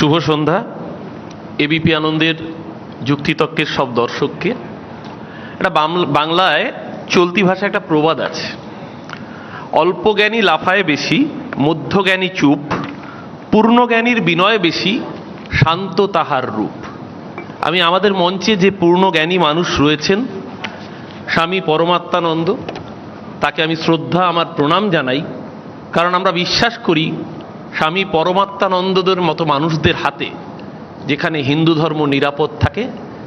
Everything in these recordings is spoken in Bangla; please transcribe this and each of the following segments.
শুভ সন্ধ্যা। এবিপি আনন্দের যুক্তিতক্কের সব দর্শককে। এটা বাংলায় চলতি ভাষায় একটা প্রবাদ আছে। অল্প জ্ঞানী লাফায় বেশি মধ্যজ্ঞানী চুপ পূর্ণজ্ঞানীর বিনয় বেশি, শান্ত তাহার রূপ। আমি আমাদের মঞ্চে যে পূর্ণ জ্ঞানী মানুষ রয়েছেন, স্বামী পরমাত্মানন্দ, তাকে আমি শ্রদ্ধা, আমার প্রণাম জানাই। কারণ আমরা বিশ্বাস করি স্বামী পরমাত্মানন্দদের মতো মানুষদের হাতে, যেখানে হিন্দু ধর্ম নিরাপদ থাকে,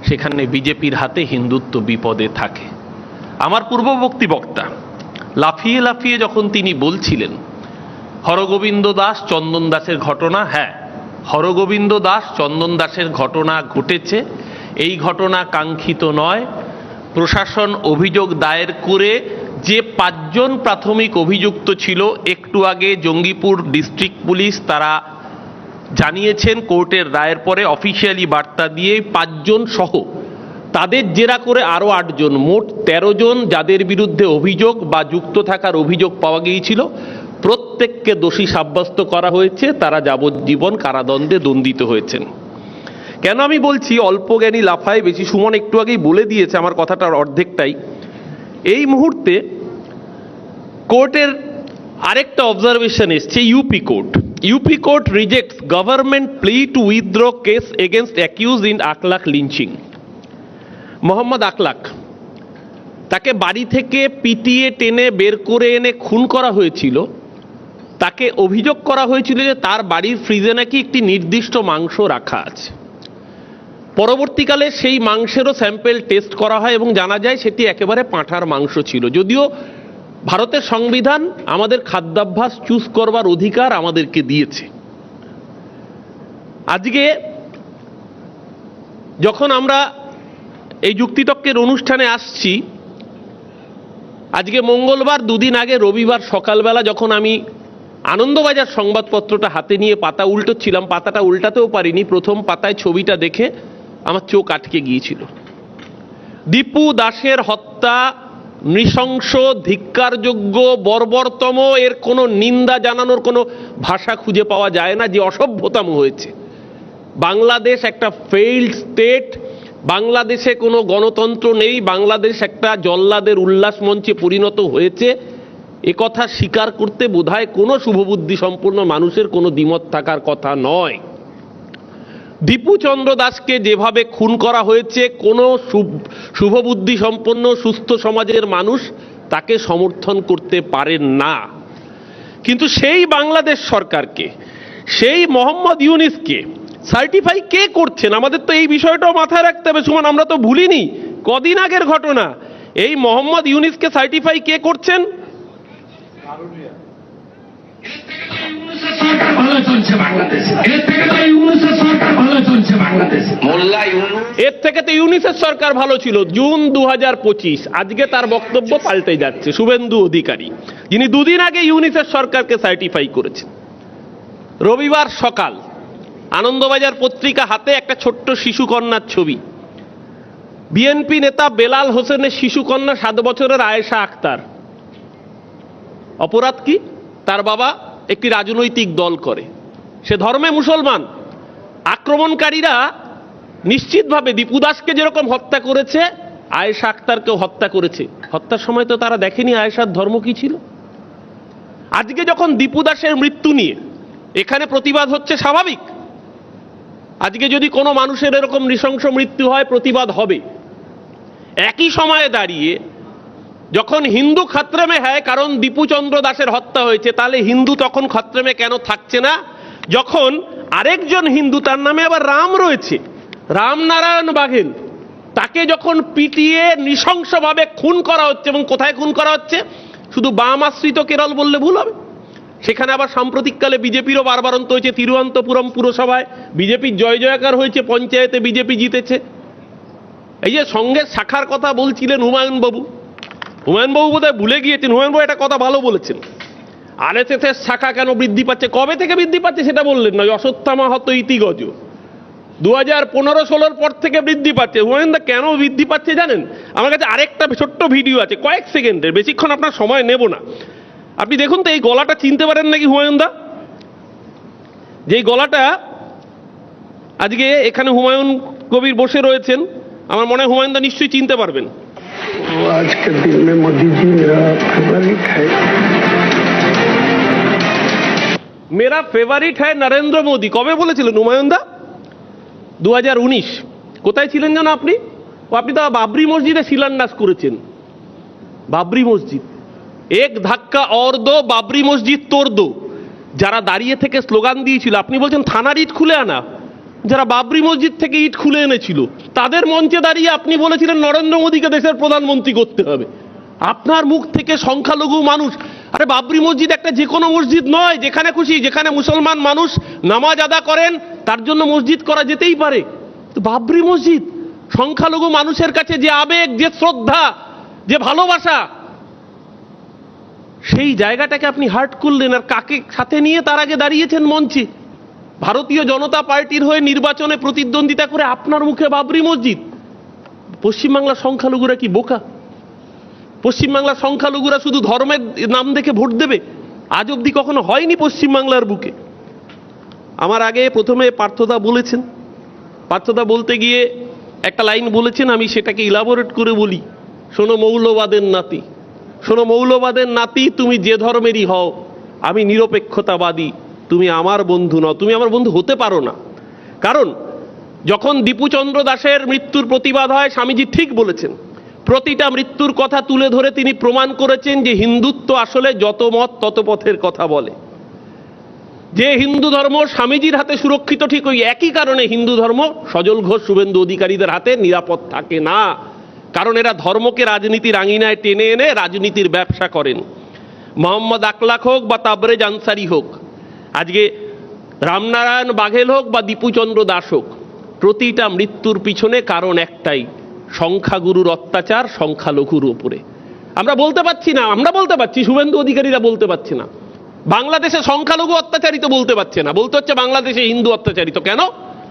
সেখানে বিজেপির হাতে হিন্দুত্ব বিপদে থাকে। আমার পূর্ববর্তী বক্তা, লাফিয়ে লাফিয়ে যখন তিনি বলছিলেন, হরগোবিন্দ দাস চন্দন দাসের ঘটনা হ্যাঁ হরগোবিন্দ দাস চন্দন দাসের ঘটনা ঘটেছে। এই ঘটনা কাঙ্ক্ষিত নয়। প্রশাসন অভিযোগ দায়ের করে যে পাঁচজন প্রাথমিক অভিযুক্ত ছিল, একটু আগে জঙ্গিপুর ডিস্ট্রিক্ট পুলিশ তারা জানিয়েছেন, কোর্টের রায়ের পরে অফিসিয়ালি বার্তা দিয়ে পাঁচজন সহ তাদের জেরা করে আরও আটজন, মোট ১৩ জন যাদের বিরুদ্ধে অভিযোগ বা যুক্ত থাকার অভিযোগ পাওয়া গিয়েছিল। প্রত্যেককে দোষী সাব্যস্ত করা হয়েছে, তারা যাবজ্জীবন কারাদণ্ডে দণ্ডিত হয়েছেন। কেন আমি বলছি, অল্প জ্ঞানী লাফায়, বেশি সুমন একটু আগেই বলে দিয়েছে, আমার কথাটার অর্ধেকটাই। এই মুহূর্তে কোর্টের আরেকটা অবজারভেশন এসছে UP court UP court rejects government plea to withdraw case against accuse in Akhlaq lynching Mohammad Akhlaq তাকে বাড়ি থেকে পিটিয়ে টেনে বের করে এনে খুন করা হয়েছিল। তাকে অভিযোগ করা হয়েছিল যে তার বাড়ির ফ্রিজে নাকি একটি নির্দিষ্ট মাংস রাখা আছে। পরবর্তীকালে সেই মাংসেরও স্যাম্পেল টেস্ট করা হয় এবং জানা যায় সেটি একেবারে পাঁঠার মাংস ছিল। যদিও ভারতের সংবিধান আমাদের খাদ্যাভ্যাস চুজ করবার অধিকার আমাদেরকে দিয়েছে। আজকে যখন আমরা এই যুক্তিতক্কের অনুষ্ঠানে আসছি, আজকে মঙ্গলবার দুদিন আগে রবিবার সকালবেলা যখন আমি আনন্দবাজার সংবাদপত্রটা হাতে নিয়ে পাতা উল্টোচ্ছিলাম, পাতাটা উল্টাতেও পারিনি, প্রথম পাতায় ছবিটা দেখে আমার চোখ আটকে গিয়েছিল। দীপু দাসের হত্যা, নৃশংস, ধিক্কারযোগ্য, বর্বরতম, এর কোনো নিন্দা জানানোর কোনো ভাষা খুঁজে পাওয়া যায় না যে অসভ্যতম হয়েছে। বাংলাদেশ একটা ফেইল্ড স্টেট বাংলাদেশে কোনো গণতন্ত্র নেই, বাংলাদেশ একটা জল্লাদের উল্লাস মঞ্চে পরিণত হয়েছে। একথা স্বীকার করতে বোধহয় কোনো শুভবুদ্ধি সম্পন্ন মানুষের কোনো দ্বিমত থাকার কথা নয়। দীপুচন্দ্র দাসকে যেভাবে খুন করা হয়েছে, কোনো শুভ- শুভবুদ্ধি সম্পন্ন সুস্থ সমাজের মানুষ তাকে সমর্থন করতে পারেন না। কিন্তু সেই বাংলাদেশ সরকারকে, সেই মোহাম্মদ ইউনিসকে সার্টিফাই কে করছেন? আমাদের তো এই বিষয়টাও মাথায় রাখতে হবে। সুমান, আমরা তো ভুলিনি। কদিন আগের ঘটনা। এই মোহাম্মদ ইউনিসকে সার্টিফাই কে করছেন? সরকার ভালো চলছে বাংলাদেশে। এর থেকে তো ইউনুসের সরকার ভালো চলছে বাংলাদেশে। মোল্লা ইউনুস এর থেকে তো ইউনিসেফ সরকার ভালো ছিল জুন দু আজকে তার বক্তব্য পাল্টে যাচ্ছে শুভেন্দু অধিকারী। যিনি দুদিন আগে ইউনিসেফ সরকারকে সার্টিফাই করেছেন। রবিবার সকাল আনন্দবাজার পত্রিকা হাতে একটা ছোট্ট শিশুকন্যার ছবি। বিএনপি নেতা বেলাল হোসেনের শিশুকন্যা সাত বছরের আয়েশা আক্তার অপরাধ কি? তার বাবা একটি রাজনৈতিক দল করে। সে ধর্মে মুসলমান। আক্রমণকারীরা নিশ্চিতভাবে দীপু দাসকে যেরকম হত্যা করেছে, আয়েশা আক্তারকেও হত্যা করেছে। হত্যার সময় তো তারা দেখেনি আয়েশার ধর্ম কি ছিল। আজকে যখন দীপু দাসের মৃত্যু নিয়ে এখানে প্রতিবাদ হচ্ছে স্বাভাবিক। আজকে যদি কোনো মানুষের এরকম নৃশংস মৃত্যু হয়, প্রতিবাদ হবে। একই সময়ে দাঁড়িয়ে যখন হিন্দু খাত্রেমে হয়, কারণ দীপুচন্দ্র দাসের হত্যা হয়েছে, তাহলে হিন্দু তখন খাত্রেমে কেন থাকছে না? যখন আরেকজন হিন্দু, তার নামে আবার রাম রয়েছে, রামনারায়ণ বাঘেল, তাকে যখন পিটিয়ে নৃশংসভাবে খুন করা হচ্ছে, এবং কোথায় খুন করা হচ্ছে? শুধু বাম আশ্রিত কেরল বললে ভুল হবে। সেখানে আবার সাম্প্রতিককালে বিজেপিরও বারবারন্ত হয়েছে, তিরুবনন্তপুরম পুরসভায় বিজেপির জয় জয়কার হয়েছে, পঞ্চায়েতে বিজেপি জিতেছে। এই যে সঙ্গে শাখার কথা বলছিলেন হুমায়ুন বাবু হুমায়ুন বাবু বোধহয় ভুলে গিয়েছেন। হুমায়ুন বাবু একটা কথা ভালো বলেছেন। আরএসএস এর শাখা কেন বৃদ্ধি পাচ্ছে? কবে থেকে বৃদ্ধি পাচ্ছে সেটা বললেন না। অশ্বত্থামা হত ইতিগজ। দু হাজার পনেরো ষোলোর পর থেকে বৃদ্ধি পাচ্ছে। হুমায়ুন দা কেন বৃদ্ধি পাচ্ছে জানেন? আমার কাছে আরেকটা ছোট্ট ভিডিও আছে, কয়েক সেকেন্ডের। বেশিক্ষণ আপনার সময় নেব না। আপনি দেখুন তো, এই গলাটা চিনতে পারেন নাকি হুমায়ুন দা যে গলাটা আজকে এখানে হুমায়ুন কবির বসে রয়েছেন, আমার মনে হয় হুমায়ুন দা নিশ্চয়ই চিনতে পারবেন। तो आज के दिन में मोदी जी मेरा फेवरेट है মেরা ফেভারিট হ্যায় নরেন্দ্র মোদী কবে বলেছিলেন হুমায়ুন দা দু কোথায় ছিলেন যেন আপনি ও আপনি তো বাবরি মসজিদে শিলান্যাস করেছেন বাবরি মসজিদ এক ধাক্কা অর দো বাবরি মসজিদ তোর দো যারা দাঁড়িয়ে থেকে স্লোগান দিয়েছিল আপনি বলছেন থানার ইট খুলে আনা যারা বাবরি মসজিদ থেকে ইট খুলে এনেছিল, তাদের মঞ্চে দাঁড়িয়ে আপনি বলেছিলেন, নরেন্দ্র মোদীকে দেশের প্রধানমন্ত্রী করতে হবে। আপনার মুখ থেকে সংখ্যালঘু মানুষ, আরে বাবরি মসজিদ একটা যে কোনো মসজিদ নয়, যেখানে খুশি, যেখানে মুসলমান মানুষ নামাজ আদা করেন, তার জন্য মসজিদ করা যেতেই পারে। বাবরি মসজিদ, সংখ্যালঘু মানুষের কাছে যে আবেগ, যে শ্রদ্ধা, যে ভালোবাসা, সেই জায়গাটাকে আপনি হার্ট করলেন, আর কাকে সাথে নিয়ে তার আগে দাঁড়িয়েছেন মঞ্চে? ভারতীয় জনতা পার্টির হয়ে নির্বাচনে প্রতিদ্বন্দ্বিতা করে আপনার মুখে বাবরি মসজিদ? পশ্চিমবাংলার সংখ্যালঘুরা কি বোকা? পশ্চিমবাংলার সংখ্যালঘুরা শুধু ধর্মের নাম দেখে ভোট দেবে? আজ অবধি কখনো হয়নি পশ্চিমবাংলার বুকে। আমার আগে প্রথমে পার্থদা বলেছেন। পার্থদা বলতে গিয়ে একটা লাইন বলেছেন, আমি সেটাকে ইলাবোরেট করে বলি। শোনো মৌলবাদের নাতি। শোনো মৌলবাদের নাতি, তুমি যে ধর্মেরই হও, আমি নিরপেক্ষতাবাদী। তুমি আমার বন্ধু নও, তুমি আমার বন্ধু হতে পারো না। কারণ, যখন দীপুচন্দ্র দাসের মৃত্যুর প্রতিবাদ হয়, স্বামীজি ঠিক বলেছেন, প্রতিটা মৃত্যুর কথা তুলে ধরে তিনি প্রমাণ করেছেন যে হিন্দুত্ব আসলে যত মত তত পথের কথা বলে। যে হিন্দু ধর্ম স্বামীজির হাতে সুরক্ষিত ঠিক ওই একই কারণে হিন্দু ধর্ম, সজল ঘোষ, শুভেন্দু অধিকারীদের হাতে নিরাপদ থাকে না। কারণ এরা ধর্মকে রাজনীতির আঙিনায় টেনে এনে রাজনীতির ব্যবসা করেন। মোহাম্মদ আকলাখ হোক বা তাবরেজ আনসারি হোক আজকে রামনারায়ণ বাঘেল হোক বা দীপুচন্দ্র দাস হোক, প্রতিটা মৃত্যুর পিছনে কারণ একটাই, সংখ্যাগুরুর অত্যাচার, সংখ্যালঘুর উপরে। আমরা বলতে পারছি না, আমরা বলতে পারছি, শুভেন্দু অধিকারীরা বলতে পারছি না। বাংলাদেশে সংখ্যালঘু অত্যাচারিত বলতে পারছে না। বলতে হচ্ছে বাংলাদেশে হিন্দু অত্যাচারিত। কেন?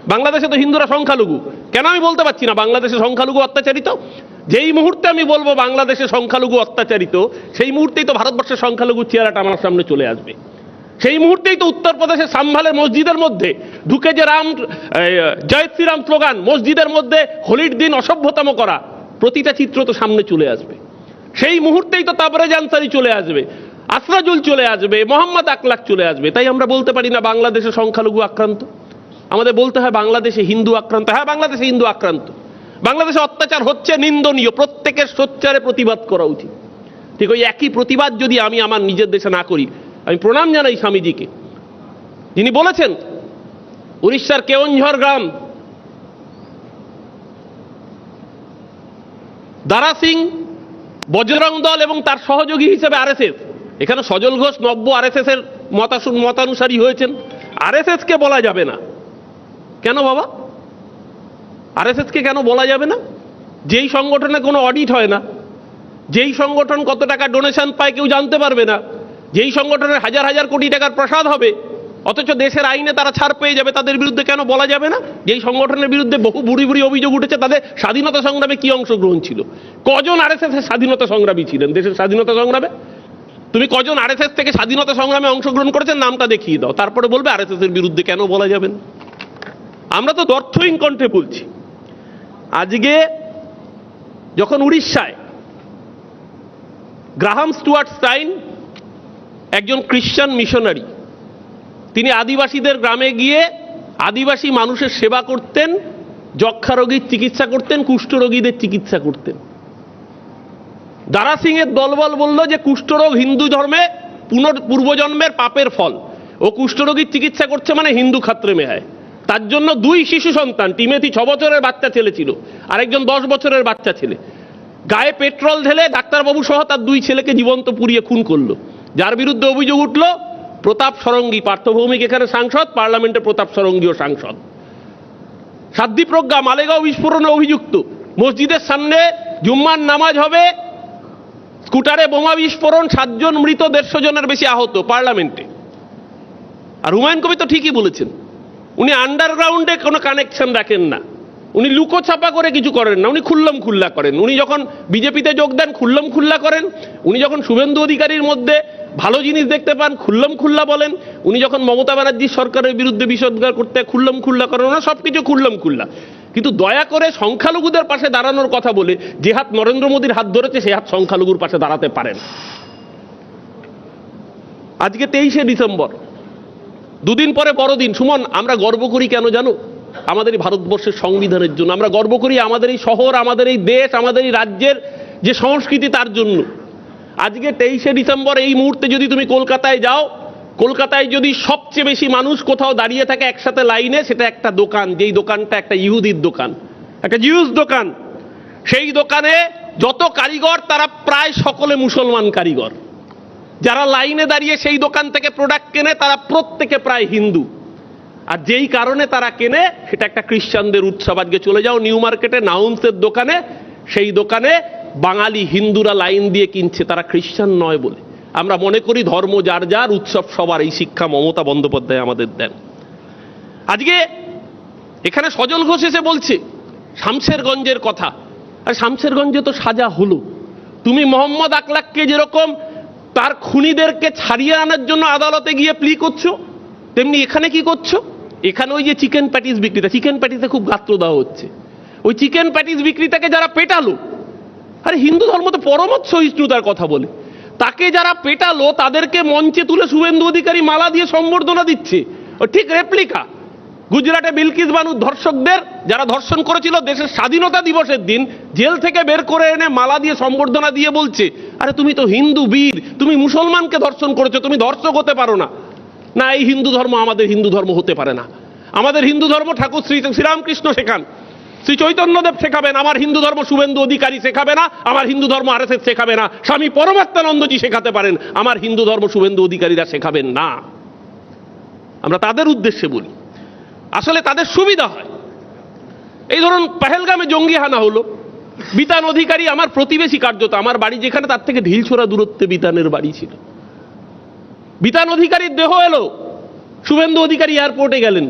বাংলাদেশে তো হিন্দুরা সংখ্যালঘু। কেন আমি বলতে পারছি না বাংলাদেশে সংখ্যালঘু অত্যাচারিত? যেই মুহূর্তে আমি বলব বাংলাদেশে সংখ্যালঘু অত্যাচারিত, সেই মুহূর্তেই তো ভারতবর্ষের সংখ্যালঘু চেহারাটা আমার সামনে চলে আসবে। সেই মুহূর্তেই তো উত্তরপ্রদেশের সাম্ভালের মসজিদের মধ্যে ঢুকে যে রাম জয় শ্রীরাম স্লোগান, মসজিদের মধ্যে হোলির দিন অসভ্যতম করা, প্রতিটা চিত্র তো সামনে চলে আসবে। সেই মুহূর্তেই তো তারপরে জানসারি চলে আসবে, আসরাজুল চলে আসবে, মোহাম্মদ আকলাক চলে আসবে। তাই আমরা বলতে পারি না বাংলাদেশে সংখ্যালঘু আক্রান্ত। আমাদের বলতে হয় বাংলাদেশে হিন্দু আক্রান্ত। হ্যাঁ বাংলাদেশে হিন্দু আক্রান্ত। বাংলাদেশে অত্যাচার হচ্ছে নিন্দনীয়, প্রত্যেকের সোচ্চারে প্রতিবাদ করা উচিত। ঠিক ওই একই প্রতিবাদ যদি আমি আমার নিজের দেশে না করি আমি প্রণাম জানাই স্বামীজিকে। যিনি বলেছেন, উড়িষ্যার কেওনঝড় গ্রাম, দারা সিং, বজরং দল এবং তার সহযোগী হিসেবে আরএসএস, এখানে সজল ঘোষ নব্য আরএসএস এর মতাসু- মতানুসারী হয়েছেন। আরএসএস কে বলা যাবে না। কেন বাবা? আরএসএস কে কেন বলা যাবে না? যেই সংগঠনে কোনো অডিট হয় না, যেই সংগঠন কত টাকা ডোনেশন পায় কেউ জানতে পারবে না। যেই সংগঠনের হাজার হাজার কোটি টাকার প্রসাদ হবে, অথচ দেশের আইনে তারা ছাড় পেয়ে যাবে, তাদের বিরুদ্ধে কেন বলা যাবে না? যেই সংগঠনের বিরুদ্ধে বহু বুড়ি বুড়ি অভিযোগ উঠেছে, তাদের স্বাধীনতা সংগ্রামে কি অংশগ্রহণ ছিল? কজন এর স্বাধীনতা সংগ্রামী ছিলেন দেশের স্বাধীনতা সংগ্রামে? তুমি কজন আরএসএস থেকে স্বাধীনতা সংগ্রামে অংশগ্রহণ করেছেন? নামটা দেখিয়ে দাও, তারপরে বলবে আর এর বিরুদ্ধে কেন বলা যাবে না? আমরা তো দর্থহীন কণ্ঠে বলছি। আজকে যখন উড়িষ্যায় গ্রাহাম স্টুয়ার্ট স্টাইন একজন খ্রিস্টান মিশনারি। তিনি আদিবাসীদের গ্রামে গিয়ে আদিবাসী মানুষের সেবা করতেন, যক্ষা রোগীর চিকিৎসা করতেন কুষ্ঠরোগীদের চিকিৎসা করতেন। দারা সিং এর দলবল বলল যে কুষ্ঠরোগ হিন্দু ধর্মে পুনর পূর্বজন্মের পাপের ফল। ও কুষ্ঠরোগীর চিকিৎসা করছে মানে হিন্দু খাত্রে মেহায়। তার জন্য দুই শিশু সন্তান টিমেথি ছ বছরের বাচ্চা ছেলে ছিল, আরেকজন দশ বছরের বাচ্চা ছেলে। গায়ে পেট্রোল ঢেলে ডাক্তারবাবু সহ তার দুই ছেলেকে জীবন্ত পুড়িয়ে খুন করল। যার বিরুদ্ধে অভিযোগ উঠল, প্রতাপ সরঙ্গী, পার্থভৌমিক এখানে সাংসদ, পার্লামেন্টে প্রতাপ সরঙ্গীও সাংসদ। সাধ্বী প্রজ্ঞা, মালেগাঁও বিস্ফোরণে অভিযুক্ত। মসজিদের সামনে জুম্মার নামাজ হবে, স্কুটারে বোমা বিস্ফোরণ, সাতজন মৃত, দেড়শো জনের বেশি আহত পার্লামেন্টে। আর হুমায়ুন কবি তো ঠিকই বলেছেন, উনি আন্ডারগ্রাউন্ডে কোনো কানেকশন রাখেন না। উনি লুকোছাপা করে কিছু করেন না, উনি খুল্লম খুল্লা করেন। উনি যখন বিজেপিতে যোগ দেন, খুল্লম খুল্লা করেন। উনি যখন শুভেন্দু অধিকারীর মধ্যে ভালো জিনিস দেখতে পান, খুল্লম খুল্লা বলেন, উনি যখন মমতা ব্যানার্জির সরকারের বিরুদ্ধে বিষোদ্গার করতে খুল্লম খুল্লা করেন ওনা সব কিছু খুল্লম খুল্লা। কিন্তু দয়া করে সংখ্যালঘুদের পাশে দাঁড়ানোর কথা বলে, যে হাত নরেন্দ্র মোদীর হাত ধরেছে, সে হাত সংখ্যালঘুর পাশে দাঁড়াতে পারেন। আজকে তেইশে ডিসেম্বর। দুদিন পরে বড়দিন। সুমন, আমরা গর্ব করি কেন জানো? আমাদের এই ভারতবর্ষের সংবিধানের জন্য। আমরা গর্ব করি আমাদের এই শহর, আমাদের এই দেশ, আমাদের এই রাজ্যের যে সংস্কৃতি, তার জন্য। আজকে তেইশে ডিসেম্বর এই মুহূর্তে যদি তুমি কলকাতায় যাও, কলকাতায় যদি সবচেয়ে বেশি মানুষ কোথাও দাঁড়িয়ে থাকে একসাথে লাইনে, সেটা একটা দোকান, যেই দোকানটা একটা ইহুদির দোকান, একটা জিউস দোকান। সেই দোকানে যত কারিগর, তারা প্রায় সকলে মুসলমান কারিগর। যারা লাইনে দাঁড়িয়ে সেই দোকান থেকে প্রোডাক্ট কেনে, তারা প্রত্যেকে প্রায় হিন্দু। আর যেই কারণে তারা কেনে, সেটা একটা খ্রিস্টানদের উৎসব। আজকে চলে যাও নিউ মার্কেটে, নাউন্সের দোকানে, সেই দোকানে বাঙালি হিন্দুরা লাইন দিয়ে কিনছে, তারা খ্রিস্টান নয় বলে। আমরা মনে করি ধর্ম যার যার, উৎসব সবার, এই শিক্ষা মমতা বন্দ্যোপাধ্যায় আমাদের দেন। আজকে এখানে সজল ঘোষ এসে বলছে, শামশেরগঞ্জের কথা। আর শামশেরগঞ্জে তো সাজা হলো। তুমি মোহাম্মদ আকলাককে যেরকম তার খুনিদেরকে ছাড়িয়ে আনার জন্য আদালতে গিয়ে প্লি করছ, তেমনি এখানে কি করছ? এখানে ওই যে চিকেন প্যাটিস বিক্রিতা চিকেন প্যাটিসে খুব গাত্র দেওয়া হচ্ছে। ওই চিকেন প্যাটিস বিক্রিতাকে যারা পেটালো আরে হিন্দু ধর্ম তো পরমত সহিষ্ণুতার কথা বলে। তাকে যারা পেটালো, তাদেরকে মঞ্চে তুলে শুভেন্দু অধিকারী মালা দিয়ে সম্বর্ধনা দিচ্ছে। ও ঠিক রেপ্লিকা গুজরাটে বিলকিস বানুর ধর্ষকদের, যারা ধর্ষণ করেছিল দেশের স্বাধীনতা দিবসের দিন, জেল থেকে বের করে এনে মালা দিয়ে সম্বর্ধনা দিয়ে বলছে, আরে তুমি তো হিন্দু বীর, তুমি মুসলমানকে ধর্ষণ করেছ, তুমি ধর্ষক হতে পারো না। না, এই হিন্দু ধর্ম আমাদের হিন্দু ধর্ম হতে পারে না। আমাদের হিন্দু ধর্ম ঠাকুর শ্রী শ্রীরামকৃষ্ণ শেখান। শ্রী চৈতন্যদেব শেখাবেন, আমার হিন্দু ধর্ম শুভেন্দু অধিকারী শেখাবে না, আমার হিন্দু ধর্ম আর শেখাবে না, স্বামী পরমাত্মানন্দজি শেখাতে পারেন, আমার হিন্দু ধর্ম শুভেন্দু অধিকারীরা শেখাবেন না। আমরা তাদের উদ্দেশ্যে বলি, আসলে তাদের সুবিধা হয়। এই ধরুন, পেহেলগামে জঙ্গি হানা হলো, বিতান অধিকারী আমার প্রতিবেশী কার্যত, আমার বাড়ি যেখানে তার থেকে ঢিলছোড়া দূরত্বে বিতানের বাড়ি ছিল। বিতান অধিকারীর দেহ এলো, শুভেন্দু অধিকারী এয়ারপোর্টে গেলেন।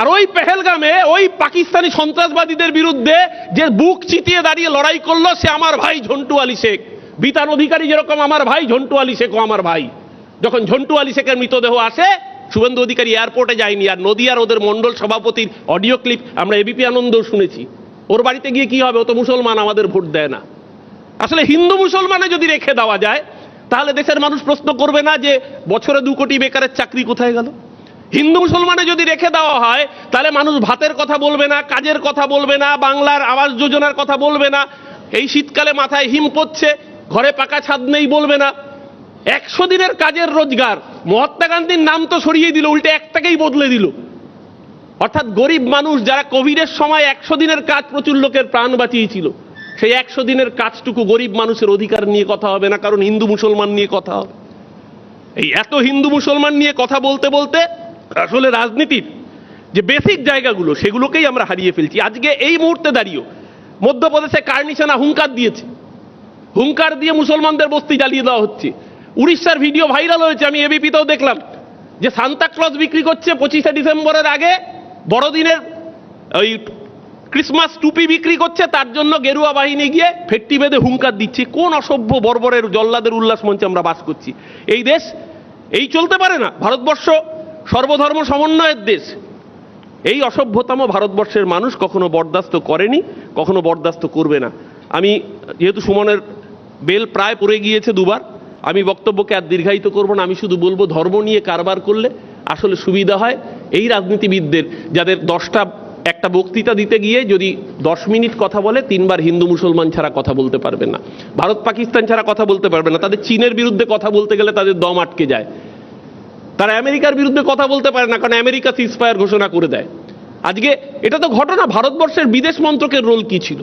আর ওই পেহেলগামে ওই পাকিস্তানি সন্ত্রাসবাদীদের বিরুদ্ধে যে বুক চিতিয়ে দাঁড়িয়ে লড়াই করল, সে আমার ভাই ঝন্টু আলী শেখ। বিতান অধিকারী যেরকম আমার ভাই, ঝন্টু আলী শেখও আমার ভাই। যখন ঝন্টু আলী শেখের মৃতদেহ আসে, শুভেন্দু অধিকারী এয়ারপোর্টে যায়নি। আর নদিয়ার ওদের মন্ডল সভাপতির অডিও ক্লিপ আমরা এবিপি আনন্দও শুনেছি। ওর বাড়িতে গিয়ে কি হবে? ও তো মুসলমান, আমাদের ভোট দেয় না। আসলে হিন্দু মুসলমানে যদি রেখে দেওয়া যায়, তাহলে দেশের মানুষ প্রশ্ন করবে না যে বছরে দু কোটি বেকারের চাকরি কোথায় গেল? হিন্দু মুসলমানে যদি রেখে দেওয়া হয়, তাহলে মানুষ ভাতের কথা বলবে না, কাজের কথা বলবে না, বাংলার আবাস যোজনার কথা বলবে না। এই শীতকালে মাথায় হিম পড়ছে, ঘরে পাকা ছাদ নেই বলবে না। একশো দিনের কাজের রোজগার, মহাত্মা গান্ধীর নাম তো সরিয়ে দিল, উল্টে একটাকেই বদলে দিল। অর্থাৎ গরিব মানুষ যারা কোভিডের সময় একশো দিনের কাজ প্রচুর লোকের প্রাণ বাঁচিয়েছিল, সেই একশো দিনের কাজটুকু গরিব মানুষের অধিকার নিয়ে কথা হবে না, কারণ হিন্দু মুসলমান নিয়ে কথা হবে। এই এত হিন্দু মুসলমান নিয়ে কথা বলতে বলতে আসলে রাজনীতির যে বেসিক জায়গাগুলো, সেগুলোকেই আমরা হারিয়ে ফেলছি। আজকে এই মুহূর্তে দাঁড়িয়েও মধ্যপ্রদেশে কার্নিশানা হুঙ্কার দিয়েছে। হুঙ্কার দিয়ে মুসলমানদের বস্তি জ্বালিয়ে দেওয়া হচ্ছে। উড়িষ্যার ভিডিও ভাইরাল হয়েছে, আমি এবিপিতেও দেখলাম। যে সান্তা ক্লজ বিক্রি করছে পঁচিশে ডিসেম্বরের আগে, বড়দিনের ওই ক্রিসমাস টুপি বিক্রি করছে, তার জন্য গেরুয়া বাহিনী গিয়ে ফেট্টি বেঁধে হুঙ্কার দিচ্ছে। কোন অসভ্য বর্বরের জল্লাদের উল্লাস মঞ্চে আমরা বাস করছি। এই দেশ এই চলতে পারে না। ভারতবর্ষ সর্বধর্ম সমন্বয়ের দেশ। এই অসভ্যতম ভারতবর্ষের মানুষ কখনো বরদাস্ত করেনি, কখনো বরদাস্ত করবে না। আমি যেহেতু সুমনের বেল প্রায় পড়ে গিয়েছে দুবার, আমি বক্তব্যকে আর দীর্ঘায়িত করব না, আমি শুধু বলব ধর্ম নিয়ে কারবার করলে আসলে সুবিধা হয়। এই রাজনীতিবিদদের, যাদের দশটা, একটা বক্তৃতা দিতে গিয়ে যদি দশ মিনিট কথা বলে, তিনবার হিন্দু মুসলমান ছাড়া কথা বলতে পারবে না। ভারত পাকিস্তান ছাড়া কথা বলতে পারবে না। তাদের চীনের বিরুদ্ধে কথা বলতে গেলে তাদের দম আটকে যায়। তারা আমেরিকার বিরুদ্ধে কথা বলতে পারে না, কারণ আমেরিকা সিজফায়ার ঘোষণা করে দেয়। আজকে এটা তো ঘটনা, ভারতবর্ষের বিদেশ মন্ত্রকের রোল কি ছিল?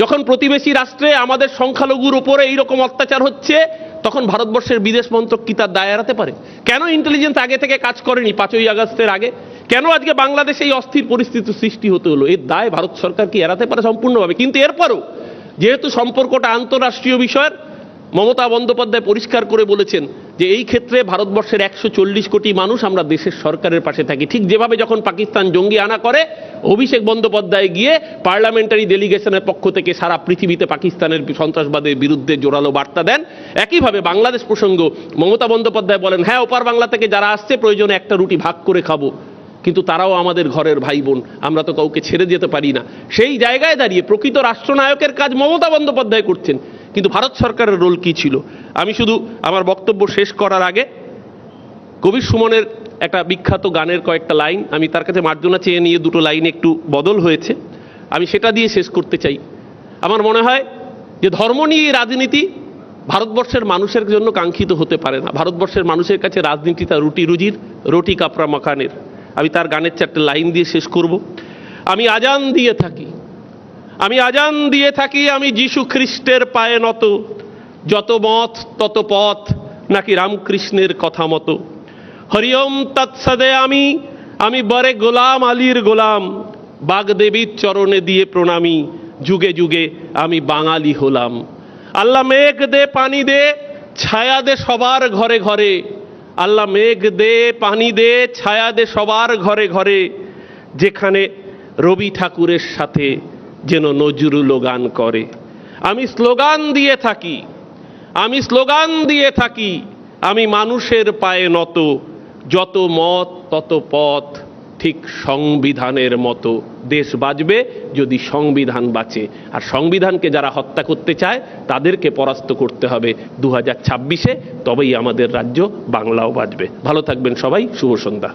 যখন প্রতিবেশী রাষ্ট্রে আমাদের সংখ্যালঘুর উপরে এইরকম অত্যাচার হচ্ছে, তখন ভারতবর্ষের বিদেশ মন্ত্রক কি তার দায় এড়াতে পারে? কেন ইন্টেলিজেন্স আগে থেকে কাজ করেনি পাঁচই আগস্টের আগে? কেন আজকে বাংলাদেশে এই অস্থির পরিস্থিতির সৃষ্টি হতে হলো? এর দায় ভারত সরকার কি এড়াতে পারে সম্পূর্ণভাবে? কিন্তু এরপরও যেহেতু সম্পর্কটা আন্তঃরাষ্ট্রীয় বিষয়ের মমতা বন্দ্যোপাধ্যায় পরিষ্কার করে বলেছেন যে এই ক্ষেত্রে ভারতবর্ষের একশো চল্লিশ কোটি মানুষ আমরা দেশের সরকারের পাশে থাকি। ঠিক যেভাবে যখন পাকিস্তান জঙ্গি আনা করে, অভিষেক বন্দ্যোপাধ্যায় গিয়ে পার্লামেন্টারি ডেলিগেশনের পক্ষ থেকে সারা পৃথিবীতে পাকিস্তানের সন্ত্রাসবাদের বিরুদ্ধে জোরালো বার্তা দেন। একইভাবে বাংলাদেশ প্রসঙ্গ, মমতা বন্দ্যোপাধ্যায় বলেন হ্যাঁ ওপার বাংলা থেকে যারা আসছে, প্রয়োজনে একটা রুটি ভাগ করে খাব। কিন্তু তারাও আমাদের ঘরের ভাই বোন আমরা তো কাউকে ছেড়ে যেতে পারি না। সেই জায়গায় দাঁড়িয়ে প্রকৃত রাষ্ট্রনায়কের কাজ মমতা বন্দ্যোপাধ্যায় করছেন। কিন্তু ভারত সরকারের রোল কি ছিল? আমি শুধু আমার বক্তব্য শেষ করার আগে কবির সুমনের একটা বিখ্যাত গানের কয়েকটা লাইন, আমি তার কাছে মার্জনা চেয়ে নিয়ে দুটো লাইন একটু বদল হয়েছে। আমি সেটা দিয়ে শেষ করতে চাই। আমার মনে হয় যে ধর্ম নিয়ে রাজনীতি ভারতবর্ষের মানুষের জন্য কাঙ্ক্ষিত হতে পারে না। ভারতবর্ষের মানুষের কাছে রাজনীতি তার রুটি রুজির, রুটি কাপড়া মাখানের। আমি তার গানের চারটে লাইন দিয়ে শেষ করব। আমি আজান দিয়ে থাকি। আমি আজান দিয়ে থাকি, আমি যীশু খ্রিস্টের পায়ে নত। যত মত, তত পথ, নাকি রামকৃষ্ণের কথা মতো। হরিওম তৎসদে আমি আমি বরে গোলাম আলীর গোলাম। বাগদেবীর চরণে দিয়ে প্রণামী, যুগে যুগে আমি বাঙালি হলাম। আল্লাহ মেঘ দে, পানি দে, ছায়া দে সবার ঘরে ঘরে। আল্লাহ মেঘ দে, পানি দে, ছায়া দে সবার ঘরে ঘরে। যেখানে রবি ঠাকুরের সাথে যেন নজরুল গান করে। আমি স্লোগান দিয়ে থাকি। আমি স্লোগান দিয়ে থাকি। আমি মানুষের পায়ে নত। যত মত, তত পথ ঠিক সংবিধানের মতো। দেশ বাঁচবে যদি সংবিধান বাঁচে। আর সংবিধানকে যারা হত্যা করতে চায়, তাদেরকে পরাস্ত করতে হবে। দু হাজার ছাব্বিশে তবেই আমাদের রাজ্য বাংলাও বাঁচবে। ভালো থাকবেন সবাই। শুভ সন্ধ্যা।